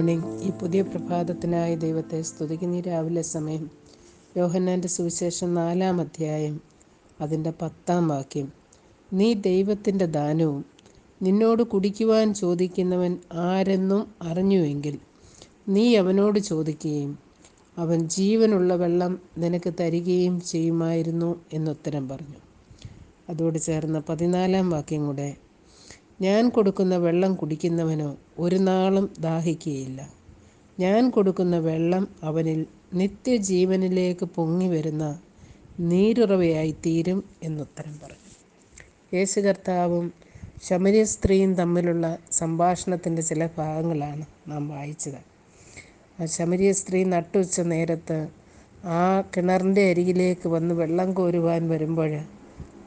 Morning ഈ പുതിയ പ്രഭാതത്തിനായി ദൈവത്തെ സ്തുതിക്കുന്ന. രാവിലെ സമയം യോഹന്നാന്റെ സുവിശേഷം നാലാം അധ്യായം അതിന്റെ പത്താം വാക്യം. നീ ദൈവത്തിന്റെ ദാനവും നിന്നോട് കുടിക്കുവാൻ ചോദിക്കുന്നവൻ ആരെന്നും അറിഞ്ഞുവെങ്കിൽ നീ അവനോട് ചോദിക്കുകയും അവൻ ജീവനുള്ള വെള്ളം നിനക്ക് തരികയും ചെയ്യുമായിരുന്നു എന്നുത്തരം പറഞ്ഞു. അതോട് ചേർന്ന് പതിനാലാം വാക്യം കൂടെ ഞാൻ കൊടുക്കുന്ന വെള്ളം കുടിക്കുന്നവനോ ഒരു നാളും ദാഹിക്കുകയില്ല. ഞാൻ കൊടുക്കുന്ന വെള്ളം അവനിൽ നിത്യജീവനിലേക്ക് പൊങ്ങി വരുന്ന നീരുറവയായി തീരും എന്നുത്തരം പറഞ്ഞു. യേശു കർത്താവും ശമരിയ സ്ത്രീയും തമ്മിലുള്ള സംഭാഷണത്തിന്റെ ചില ഭാഗങ്ങളാണ് നാം വായിച്ചത്. ശമരിയ സ്ത്രീ നട്ടുച്ച നേരത്ത് ആ കിണറിന്റെ അരികിലേക്ക് വന്ന് വെള്ളം കോരുവാൻ വരുമ്പോൾ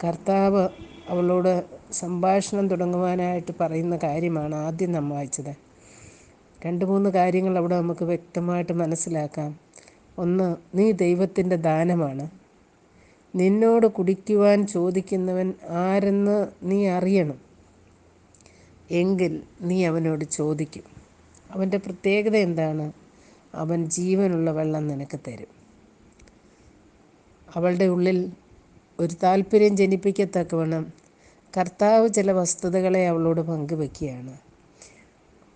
കർത്താവ് അവളോട് സംഭാഷണം തുടങ്ങുവാനായിട്ട് പറയുന്ന കാര്യമാണ് ആദ്യം നാം വായിച്ചത്. രണ്ട് മൂന്ന് കാര്യങ്ങൾ അവിടെ നമുക്ക് വ്യക്തമായിട്ട് മനസ്സിലാക്കാം. ഒന്ന് നീ ദൈവത്തിന്റെ ദാനമാണ്. നിന്നോട് കുടിക്കുവാൻ ചോദിക്കുന്നവൻ ആരെന്ന് നീ അറിയണം. എങ്കിൽ നീ അവനോട് ചോദിക്കും. അവന്റെ പ്രത്യേകത എന്താണ്? അവൻ ജീവനുള്ള വെള്ളം നിനക്ക് തരും. അവളുടെ ഉള്ളിൽ ഒരു താല്പര്യം ജനിപ്പിക്കത്തക്കവണ്ണം കർത്താവ് ചില വസ്തുതകളെ അവളോട് പങ്കുവെക്കുകയാണ്.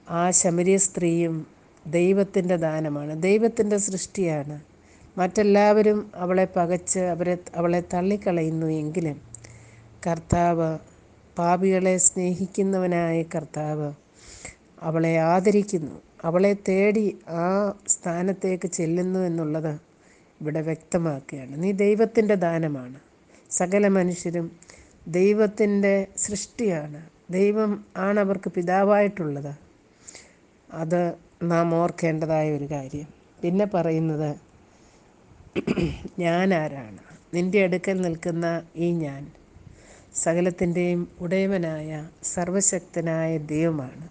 ആ ശമരിയ സ്ത്രീയും ദൈവത്തിന്റെ ദാനമാണ്. ദൈവത്തിന്റെ സൃഷ്ടിയാണ്. മറ്റെല്ലാവരും അവളെ പകച്ച് അവരെ അവളെ തള്ളിക്കളയുന്നു എങ്കിലും കർത്താവ് പാപികളെ സ്നേഹിക്കുന്നവനായ കർത്താവ് അവളെ ആദരിക്കുന്നു. അവളെ തേടി ആ സ്ഥാനത്തേക്ക് ചെല്ലുന്നു എന്നുള്ളത് ഇവിടെ വ്യക്തമാക്കുകയാണ്. നീ ദൈവത്തിന്റെ ദാനമാണ്. സകല മനുഷ്യരും ദൈവത്തിന്റെ സൃഷ്ടിയാണ്. ദൈവം ആണ് അവർക്ക് പിതാവായിട്ടുള്ളത്. അത് നാം ഓർക്കേണ്ടതായ ഒരു കാര്യം. പിന്നെ പറയുന്നത് ഞാൻ ആരാണ്? നിന്റെ അടുക്കൽ നിൽക്കുന്ന ഈ ഞാൻ സകലത്തിന്റെയും ഉടയവനായ സർവശക്തനായ ദൈവമാണ്.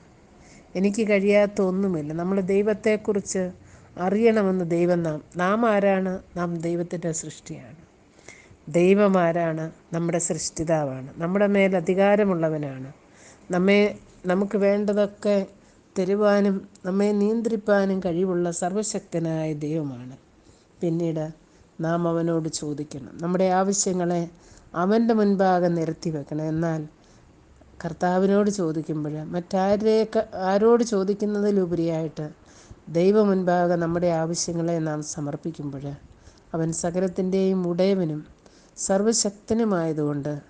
എനിക്ക് കഴിയാത്ത ഒന്നുമില്ല. നമ്മൾ ദൈവത്തെക്കുറിച്ച് അറിയണമെന്ന് ദൈവം നാം നാം ആരാണ്? നാം ദൈവത്തിന്റെ സൃഷ്ടിയാണ്. ദൈവം ആരാണ് നമ്മുടെ സൃഷ്ടിതാവാണ്. നമ്മുടെ മേൽ അധികാരമുള്ളവനാണ്. നമ്മെ നമുക്ക് വേണ്ടതൊക്കെ തരുവാനും നമ്മെ നിയന്ത്രിപ്പാനും കഴിവുള്ള സർവശക്തനായ ദൈവമാണ്. പിന്നീട് നാം അവനോട് ചോദിക്കണം. നമ്മുടെ ആവശ്യങ്ങളെ അവന്റെ മുൻപാകെ നിരത്തി വെക്കണം. എന്നാൽ കർത്താവിനോട് ചോദിക്കുമ്പോൾ മറ്റാരേക്ക് ആരോട് ചോദിക്കുന്നതിലുപരിയായിട്ട് ദൈവ മുൻപാകെ നമ്മുടെ ആവശ്യങ്ങളെ നാം സമർപ്പിക്കുമ്പോൾ അവൻ സകലത്തിന്റെയും ഉടയവനും സർവശക്തനുമായതുകൊണ്ട്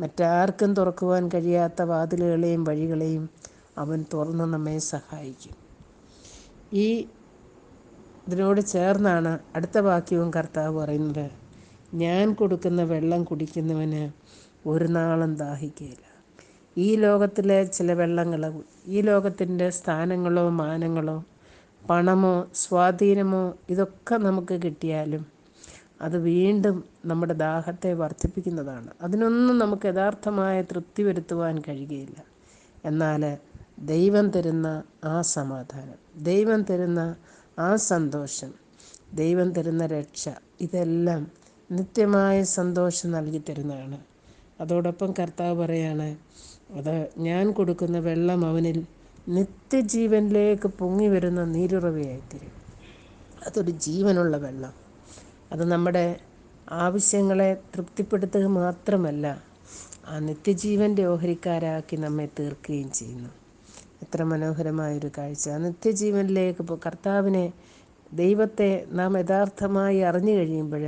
മറ്റാർക്കും തുറക്കുവാൻ കഴിയാത്ത വാതിലുകളെയും വഴികളെയും അവൻ തുറന്ന് നമ്മെ സഹായിക്കും. ഈ ഇതിനോട് ചേർന്നാണ് അടുത്ത വാക്യവും കർത്താവ് പറയുന്നത് ഞാൻ കൊടുക്കുന്ന വെള്ളം കുടിക്കുന്നവന് ഒരു നാളും ദാഹിക്കുകയില്ല ഈ ലോകത്തിലെ ചില വെള്ളങ്ങൾ ഈ ലോകത്തിന്റെ സ്ഥാനങ്ങളോ മാനങ്ങളോ പണമോ സ്വാധീനമോ ഇതൊക്കെ നമുക്ക് കിട്ടിയാലും അത് വീണ്ടും നമ്മുടെ ദാഹത്തെ വർദ്ധിപ്പിക്കുന്നതാണ്. അതിനൊന്നും നമുക്ക് യഥാർത്ഥമായ തൃപ്തി വരുത്തുവാൻ കഴിയുകയില്ല. എന്നാൽ ദൈവം തരുന്ന ആ സമാധാനം ദൈവം തരുന്ന ആ സന്തോഷം ദൈവം തരുന്ന രക്ഷ ഇതെല്ലാം നിത്യമായ സന്തോഷം നൽകി തരുന്നതാണ്. അതോടൊപ്പം കർത്താവ് പറയാണ് അത് ഞാൻ കൊടുക്കുന്ന വെള്ളം അവനിൽ നിത്യജീവനിലേക്ക് പൊങ്ങി വരുന്ന നീരുറവയായി തരും. അതൊരു ജീവനുള്ള വെള്ളം. അത് നമ്മുടെ ആവശ്യങ്ങളെ തൃപ്തിപ്പെടുത്തുക മാത്രമല്ല ആ നിത്യജീവന്റെ ഓഹരിക്കാരാക്കി നമ്മെ തീർക്കുകയും ചെയ്യുന്നു. എത്ര മനോഹരമായൊരു കാഴ്ച. ആ നിത്യജീവനിലേക്ക് കർത്താവിനെ ദൈവത്തെ നാം യഥാർത്ഥമായി അറിഞ്ഞു കഴിയുമ്പോൾ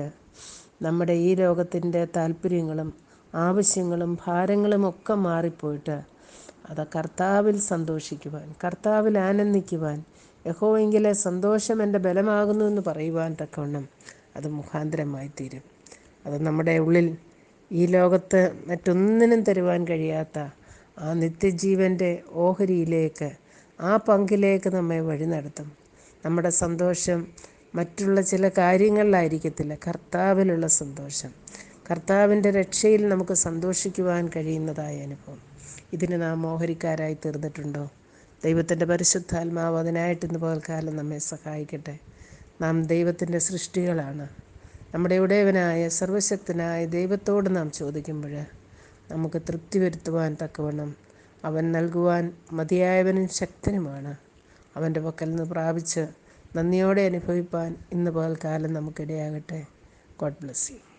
നമ്മുടെ ഈ ലോകത്തിന്റെ താല്പര്യങ്ങളും ആവശ്യങ്ങളും ഭാരങ്ങളും ഒക്കെ മാറിപ്പോയിട്ട് അത് കർത്താവിൽ സന്തോഷിക്കുവാൻ കർത്താവിൽ ആനന്ദിക്കുവാൻ യഹോവെങ്കിലെ സന്തോഷം എന്റെ ബലമാകുന്നു എന്ന് പറയുവാൻ തക്കവണ്ണം അത് മുഖാന്തരമായി തീരും അത് നമ്മുടെ ഉള്ളിൽ ഈ ലോകത്ത് മറ്റൊന്നിനും തരുവാൻ കഴിയാത്ത ആ നിത്യജീവന്റെ ഓഹരിയിലേക്ക് ആ പങ്കിലേക്ക് നമ്മെ വഴി നടത്തും. നമ്മുടെ സന്തോഷം മറ്റുള്ള ചില കാര്യങ്ങളിലായിരിക്കത്തില്ല കർത്താവിലുള്ള സന്തോഷം. കർത്താവിന്റെ രക്ഷയിൽ നമുക്ക് സന്തോഷിക്കുവാൻ കഴിയുന്നതായ അനുഭവം. ഇതിന് നാം ഓഹരിക്കാരായി തീർന്നിട്ടുണ്ടോ? ദൈവത്തിന്റെ പരിശുദ്ധാത്മാവ് അതിനായിട്ട് ഇന്ന് പകൽക്കാലം നമ്മെ സഹായിക്കട്ടെ. നാം ദൈവത്തിന്റെ സൃഷ്ടികളാണ്. നമ്മുടെ ഉടയവനായ സർവശക്തനായ ദൈവത്തോട് നാം ചോദിക്കുമ്പോൾ നമുക്ക് തൃപ്തി വരുത്തുവാൻ തക്കവണ്ണം അവൻ നൽകുവാൻ മതിയായവനും ശക്തനുമാണ്. അവന്റെ പക്കൽ നിന്ന് പ്രാപിച്ച് നന്ദിയോടെ അനുഭവിപ്പാൻ ഇന്ന് പകൽക്കാലം നമുക്കിടയാകട്ടെ. God bless you.